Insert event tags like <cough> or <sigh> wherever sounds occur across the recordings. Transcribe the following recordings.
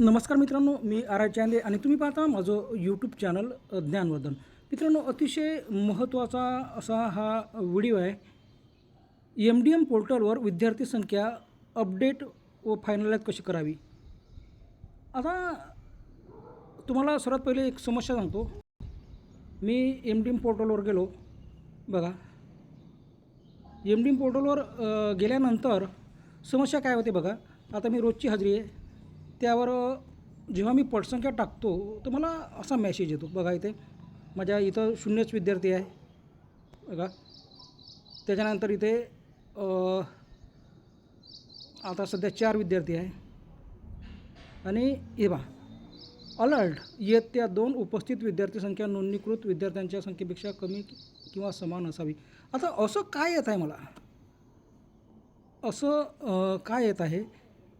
नमस्कार मित्रांनो मी R I Chande आणि तुम्ही पाहता माझं यूट्यूब चॅनल ज्ञानवर्धन. मित्रांनो अतिशय महत्त्वाचा असा हा व्हिडिओ आहे. एम डी एम पोर्टलवर विद्यार्थी संख्या अपडेट व फायनलाइज कशी करावी? आता तुम्हाला सर्वात पहिले एक समस्या सांगतो. मी एम डी एम पोर्टलवर गेलो. बघा. एम डी एम पोर्टलवर गेल्यानंतर समस्या काय होते बघा. आता मी रोजची हजेरी आहे. त्यावर जेव्हा मी पटसंख्या टाकतो तर मला असा मॅसेज येतो. बघा इथे माझ्या इथं शून्यच विद्यार्थी आहे. बघा. त्याच्यानंतर इथे आता सध्या चार विद्यार्थी आहे. आणि हे बा अलर्ट इयत्ता दोन उपस्थित विद्यार्थी संख्या नोंदणीकृत विद्यार्थ्यांच्या संख्येपेक्षा कमी किंवा समान असावी. आता असं काय येत आहे मला? असं काय येत आहे?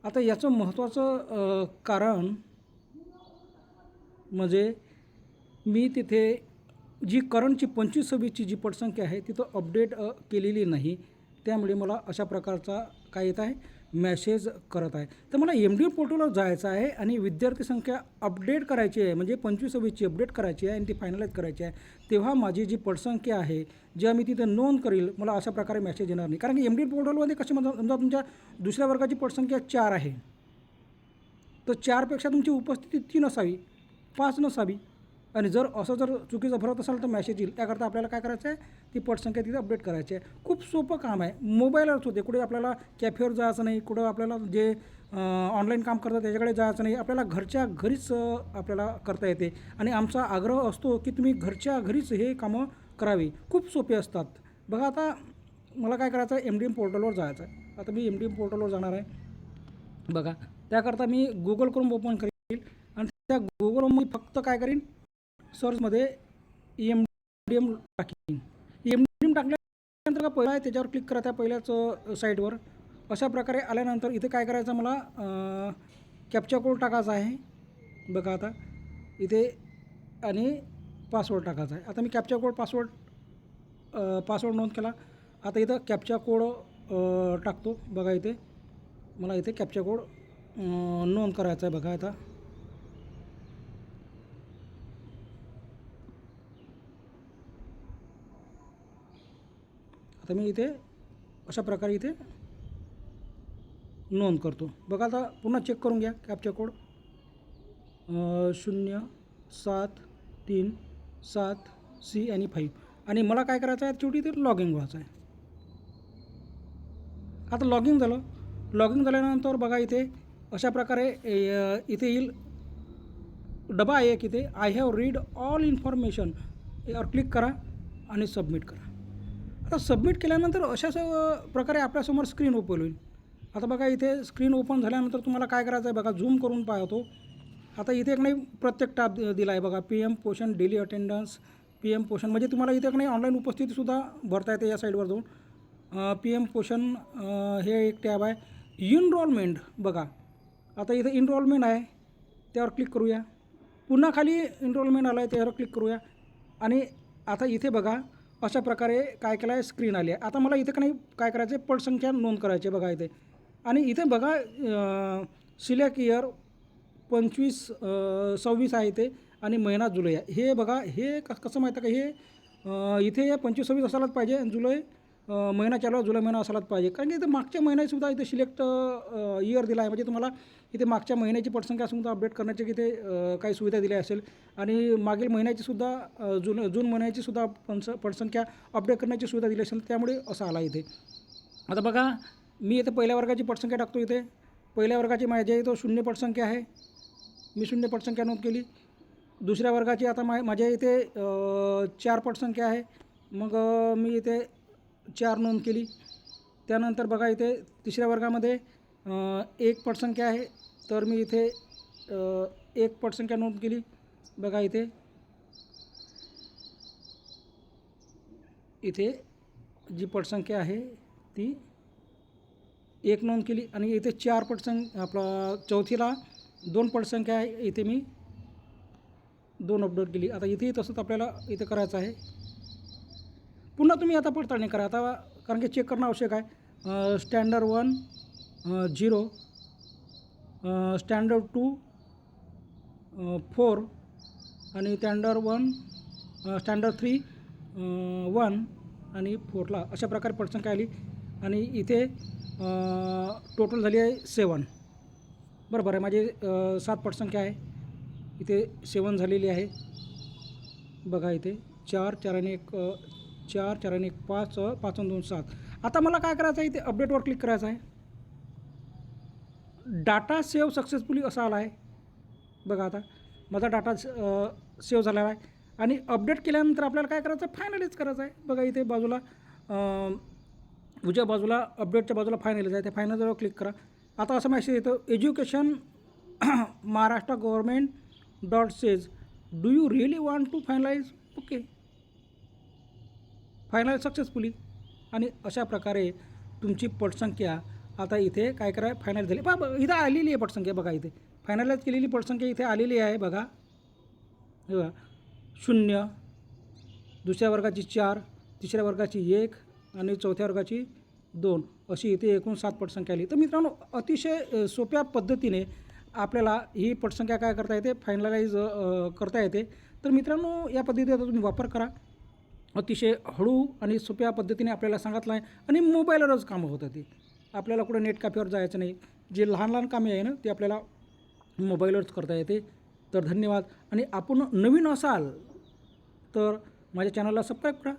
आता याचं महत्त्वाचं कारण म्हणजे मी तिथे जी करंटची पंचवीस सव्वीसची जी पटसंख्या आहे तिथं अपडेट केलेली नाही. त्यामुळे मला अशा प्रकारचा काय येत आहे? मॅसेज करत आहे. तर मला एम डी पोर्टलवर जायचं आहे आणि विद्यार्थी संख्या अपडेट करायची आहे. म्हणजे पंचवीस सव्वीसची अपडेट करायची आहे आणि ती फायनलाईज करायची आहे. तेव्हा माझी जी पटसंख्या आहे जेव्हा मी तिथे नोंद करील मला अशा प्रकारे मॅसेज येणार नाही. कारण की एम डी पोर्टलमध्ये कशी समजा तुमच्या दुसऱ्या वर्गाची पटसंख्या चार आहे. तर चारपेक्षा तुमची उपस्थिती तीन असावी पाच नसावी. आणि जर असं जर चुकीचं भरत असाल तर मॅसेज येईल. त्याकरता आपल्याला काय करायचं आहे ती पटसंख्या तिथे अपडेट करायची आहे. खूप सोपं काम आहे. मोबाईलवरच होते. कुठे आपल्याला कॅफेवर जायचं नाही. कुठं आपल्याला जे ऑनलाईन काम करतात त्याच्याकडे जायचं नाही. आपल्याला घरच्या घरीच आपल्याला करता येते. आणि आमचा आग्रह असतो की तुम्ही घरच्या घरीच हे कामं करावी. खूप सोपे असतात. बघा आता मला काय करायचं आहे? एम डी एम पोर्टलवर जायचं आहे. आता मी एम डी एम पोर्टलवर जाणार आहे. बघा. त्याकरता मी गुगल क्रोम ओपन करील आणि त्या गुगल मी फक्त काय करीन? सर्चमध्ये एम डी एम टाकीन एम डी एम टाकल्यानंतर का पहिला आहे त्याच्यावर क्लिक करा त्या पहिल्याच साईटवर अशा प्रकारे आल्यानंतर इथे काय करायचं मला कॅप्चा कोड टाकायचा आहे. बघा आता इथे आणि पासवर्ड टाकायचा आहे. आता मी कॅप्चा कोड पासवर्ड पासवर्ड नोंद केला. आता इथं कॅप्चा कोड टाकतो. बघा इथे मला इथे कॅप्चा कोड नोंद करायचा आहे. बघा आता. आता मी इथे अशा प्रकारे इथे नोंद करतो. बघा आता पुन्हा चेक करून घ्या कॅपचा कोड शून्य सात तीन सात सी आणि फाईव्ह आणि मला काय करायचं आहे शेवटी ते लॉग इन व्हायचं आहे. आता लॉग इन झालं. लॉग इन झाल्यानंतर बघा इथे अशा प्रकारे इथे येईल. डबा आहे एक इथे. I have read all information यावर क्लिक करा आणि सबमिट करा. आता सबमिट केल्यानंतर अशाच प्रकारे आपल्यासमोर स्क्रीन ओपन होईल. आता बघा इथे स्क्रीन ओपन झाल्यानंतर तुम्हाला काय करायचं आहे बघा झूम करून पाहतो. आता इथे एक नाही प्रत्येक टॅब दिला आहे बघा P M Poshan daily attendance P M Poshan म्हणजे तुम्हाला इथे एक नाही ऑनलाईन उपस्थितीसुद्धा भरता येते या साईडवर जाऊन. पी एम पोषण हे एक टॅब आहे. इनरोलमेंट बघा. आता इथे इनरॉलमेंट आहे त्यावर क्लिक करूया. पुन्हा खाली इनरोलमेंट आलं आहे त्यावर क्लिक करूया. आणि आता इथे बघा अशा प्रकारे काय केलं आहे स्क्रीन आली आहे. आता मला इथे का नाही काय करायचं आहे पटसंख्या नोंद करायची बघा इथे. आणि इथे बघा सिलेक्ट इयर पंचवीस सव्वीस आहे ते आणि महिना जुलै आहे. हे बघा हे कसं माहीत आहे का? हे इथे पंचवीस सव्वीस असायलाच पाहिजे. आणि जुलै महिना चालू जुलै महिना असायलाच पाहिजे. कारण की इथे मागच्या महिन्यातसुद्धा इथे सिलेक्ट इयर दिला आहे. म्हणजे तुम्हाला इथे मागच्या महिन्याची पटसंख्या सुद्धा अपडेट करण्याची इथे काही सुविधा दिल्या असेल. आणि मागील महिन्याची सुद्धा जून जून महिन्याची सुद्धा पंच पटसंख्या अपडेट करण्याची सुविधा दिली असेल त्यामुळे असं आला इथे. आता बघा मी इथे पहिल्या वर्गाची पटसंख्या टाकतो इथे. पहिल्या वर्गाची माझ्या इथं शून्य पटसंख्या आहे. मी शून्य पटसंख्या नोंद केली. दुसऱ्या वर्गाची आता मा माझ्या इथे चार पटसंख्या आहे. मग मी इथे चार नोंद केली. त्यानंतर बघा इथे तिसऱ्या वर्गामध्ये एक पटसंख्या आहे तर मी इथे एक पटसंख्या नोंद केली. बघा इथे. इथे जी पटसंख्या आहे ती एक नोंद केली आणि इथे चार पटसंख आपला चौथीला दोन पटसंख्या आहे इथे मी दोन अपडेट केली. आता इथेही तसंच आपल्याला इथे करायचं आहे. पुन्हा तुम्ही आता पडताळणी करा. आता कारण की चेक करणं आवश्यक आहे. Standard one zero standard two four आणि standard one standard three one आणि फोरला अशा प्रकारे पटसंख्या आली आणि इथे टोटल झाली आहे सेवन बरोबर आहे. माझी सात पटसंख्या आहे. इथे सेवन झालेली आहे. बघा इथे चार चार आणि एक चार चार आणि एक पाच पाच दोन सात. आता मला काय करायचं आहे इथे अपडेटवर क्लिक करायचं आहे. डाटा सेव्ह सक्सेसफुली असा आला आहे. बघा आता माझा डाटा सेव्ह झालेला आहे. आणि अपडेट केल्यानंतर आपल्याला काय करायचं आहे? फायनलीच करायचं आहे. बघा इथे बाजूला उजव्या बाजूला अपडेटच्या बाजूला फायनलीच आहे. त्या फायनलवर क्लिक करा. आता असं मॅसेज येतं education <coughs> Maharashtra government dot says do you really want to finalize okay final successfully आणि अशा प्रकारे तुमची पटसंख्या आता इथे काय करा फायनल झाली. बा इथं आलेली आहे पटसंख्या बघा इथे. फायनलाइज केलेली पटसंख्या इथे आलेली आहे बघा. बघा शून्य दुसऱ्या वर्गाची चार तिसऱ्या वर्गाची एक आणि चौथ्या वर्गाची दोन. अशी इथे एकूण सात पटसंख्या आली. तर मित्रांनो अतिशय सोप्या पद्धतीने आपल्याला ही पटसंख्या काय करता येते? फायनलाइज करता येते. तर मित्रांनो या पद्धतीचा तुम्ही वापर करा. अतिशय हळू आणि सोप्या पद्धतीने आपल्याला सांगितलं आहे. आणि मोबाईलवरच कामं होतं ती आपल्याला कुठं नेट कॅफेवर जायचं नाही. जे लहान लहान कामे आहे ना ते आपल्याला मोबाईलवरच करता येते. तर धन्यवाद. आणि आपण नवीन असाल तर माझ्या चॅनलला सबस्क्राईब करा.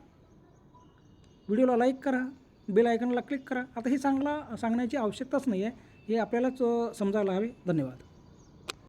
व्हिडिओला लाईक करा. बेल आयकनला क्लिक करा. आता हे चांगला सांगण्याची आवश्यकताच नाही आहे हे आपल्यालाच समजायला हवे. धन्यवाद.